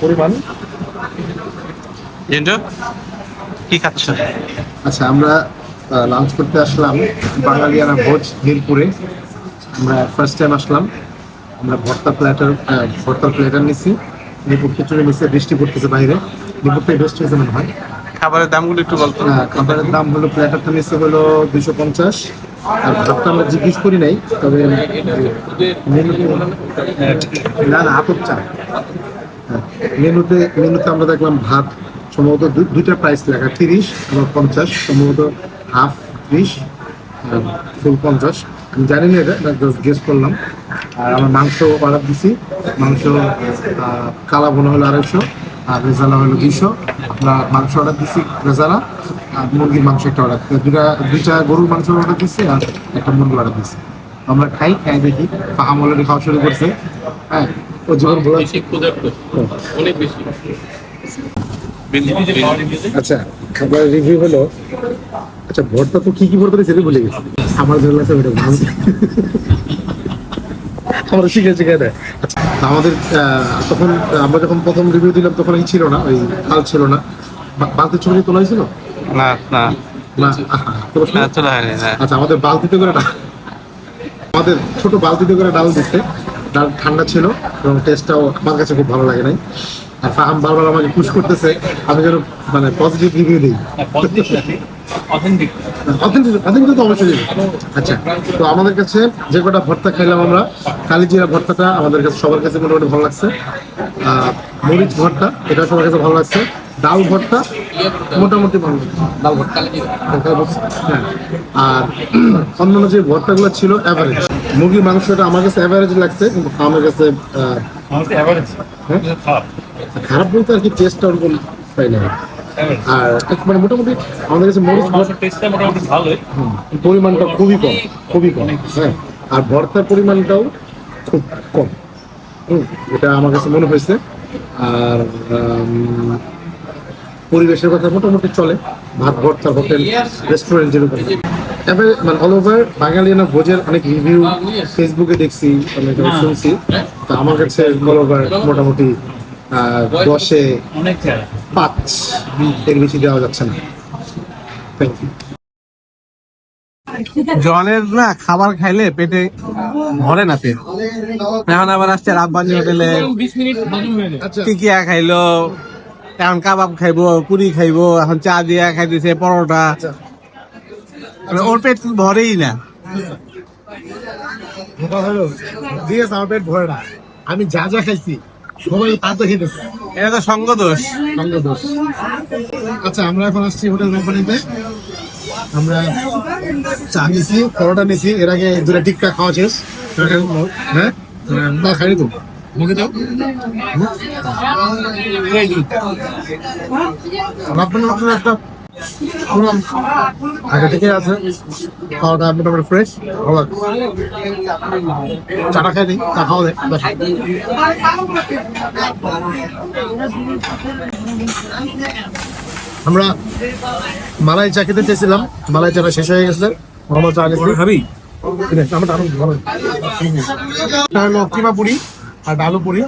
পরিমাণ? কি খাচ্ছ? আচ্ছা আমরা লাঞ্চ করতে আসলাম বাঙালিয়ানা ভোজ মিরপুরে। আমরা ফার্স্ট টাইম আসলাম। আমরা ভর্তা প্ল্যাটার ভর্তার প্ল্যাটার নিছি। নিপুর খিচুড়ি নিচ্ছে বৃষ্টি পড়তেছে বাইরে। নিপুরটাই বেস্ট হয়েছে মনে হয়। খাবারের দামগুলো একটু বলতো। আহ, খাবারের দাম হলো প্ল্যাটারটা নিচ্ছে হলো দুশো পঞ্চাশ। আর ভাতটা আমরা জিজ্ঞেস করি নাই তবে না না আতপ চা। হ্যাঁ, মেনুতে মেনুতে আমরা দেখলাম ভাত সম্ভবত দুইটা প্রাইস লেখা তিরিশ এবং পঞ্চাশ সম্ভবত হাফ ত্রিশ ফুল পঞ্চাশ। আমি জানি না এটা জাস্ট গেস করলাম। আর আমরা মাংস অর্ডার দিছি মাংস কালা বোনা হলো আড়াইশো আর রেজালা হলো দুইশো। আমরা মাংস অর্ডার দিছি রেজালা। আর মুরগির মাংস একটা অর্ডার দুটা দুইটা গরুর মাংস অর্ডার দিছি আর একটা মুরগি অর্ডার দিছি। আমরা খাই খাই দেখি। ফাহাম অলরেডি খাওয়া শুরু করছে। হ্যাঁ ও যখন আছে? অনেক বেশি। আচ্ছা খাবার রিভিউ হলো। আচ্ছা ভর্তা তো কি কি ভর্তা দিয়েছে ভুলে গেছি। আমার জন্য আছে ওটা ভালো। আমরা শিখে শিখে দেয় আচ্ছা আমাদের তখন আমরা যখন প্রথম রিভিউ দিলাম তখন এই ছিল না ওই কাল ছিল না। বা- ছবি তোলা হয়েছিল না না। হয়নি না। আচ্ছা আমাদের বালতিতে করে আমাদের ছোট বালতিতে করে ডাল দিচ্ছে ডাল ঠান্ডা ছিল এবং টেস্টটাও আমার কাছে খুব ভালো লাগে নাই। আর ফাহাম বারবার আমাকে পুশ করতেছে। আমি যেন মানে পজিটিভ রিভিউ দিই। অথেন্টিক অথেন্টিক অথেন্টিক তো অবশ্যই আচ্ছা তো আমাদের কাছে যে কটা ভর্তা খাইলাম আমরা কালিজিরা ভর্তাটা আমাদের কাছে সবার কাছে মোটামুটি ভালো লাগছে। আহ, মরিচ ভর্তা এটা সবার কাছে ভালো লাগছে। ডাল ভর্তা মোটামুটি ভালো। ডাল ভর্তা হ্যাঁ আর অন্যান্য যে ভর্তাগুলো ছিল অ্যাভারেজ মুরগির মাংসটা আমার কাছে অ্যাভারেজ লাগছে কিন্তু আমার কাছে হ্যাঁ? খারাপ। বলতে আর কি টেস্টটা ওরকম পাই না। আর মানে মোটামুটি আমাদের কাছে মরিচ পরিমাণটা খুবই কম খুবই কম হ্যাঁ। আর ভর্তার পরিমাণটাও খুব কম। হুম, এটা আমার কাছে মনে হয়েছে। আর পরিবেশের কথা মোটামুটি চলে। ভাত ভর্তা হোটেল রেস্টুরেন্ট যেরকম এবার মানে অল ওভার বাঙালিয়ানা ভোজের অনেক রিভিউ ফেসবুকে দেখছি অনেক শুনছি। তো আমার কাছে অল ওভার মোটামুটি আহ, দশে পাঁচ এর বেশি দেওয়া যাচ্ছে না। থ্যাংক ইউ জনের না খাবার খাইলে পেটে ভরে না পেট। এখন আবার আসছে রাব্বানি হোটেলে। হয়ে টিকিয়া খাইলো? এখন কাবাব খাইবো পুরি খাইবো এখন চা দিয়া খাইতেছে পরোটা। মানে ওর পেট ভরেই না। হলো। আমার পেট ভরে না। আমি যা যা খাইছি সবাই তা তো খেতেছে। এটা তো সঙ্গ দোষ সঙ্গ দোষ আচ্ছা আমরা এখন আসছি হোটেল কোম্পানিতে। আমরা চা নিছি পরোটা নিছি। এর আগে দুটা টিক্কা খাওয়া শেষ। হ্যাঁ? না খাই তো মুখে দাও। আপনার একটা শুনলাম আগে থেকে আছে। খাওয়াটা মোটামুটি ফ্রেশ ভালো লাগছে। চাটা খাই দিই চা খাওয়া দেয় আমরা মালাই চা খেতে চেয়েছিলাম। মালাই চাটা শেষ হয়ে গেছে। আমরা চা খাবি? আমার কিমা পুরি। আর ডালু পুরি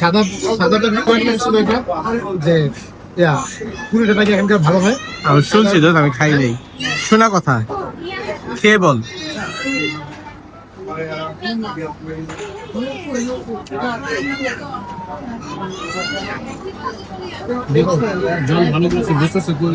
সাদা সাদাটা রিকোয়ারমেন্ট ছিল এটা যে ইয়া পুরিটা নাকি এখানকার ভালো হয়। আমি শুনছি তো আমি খাই নাই। শোনা কথা খেয়ে বল। দেখো জল ভালো করে বুঝতেছে কোন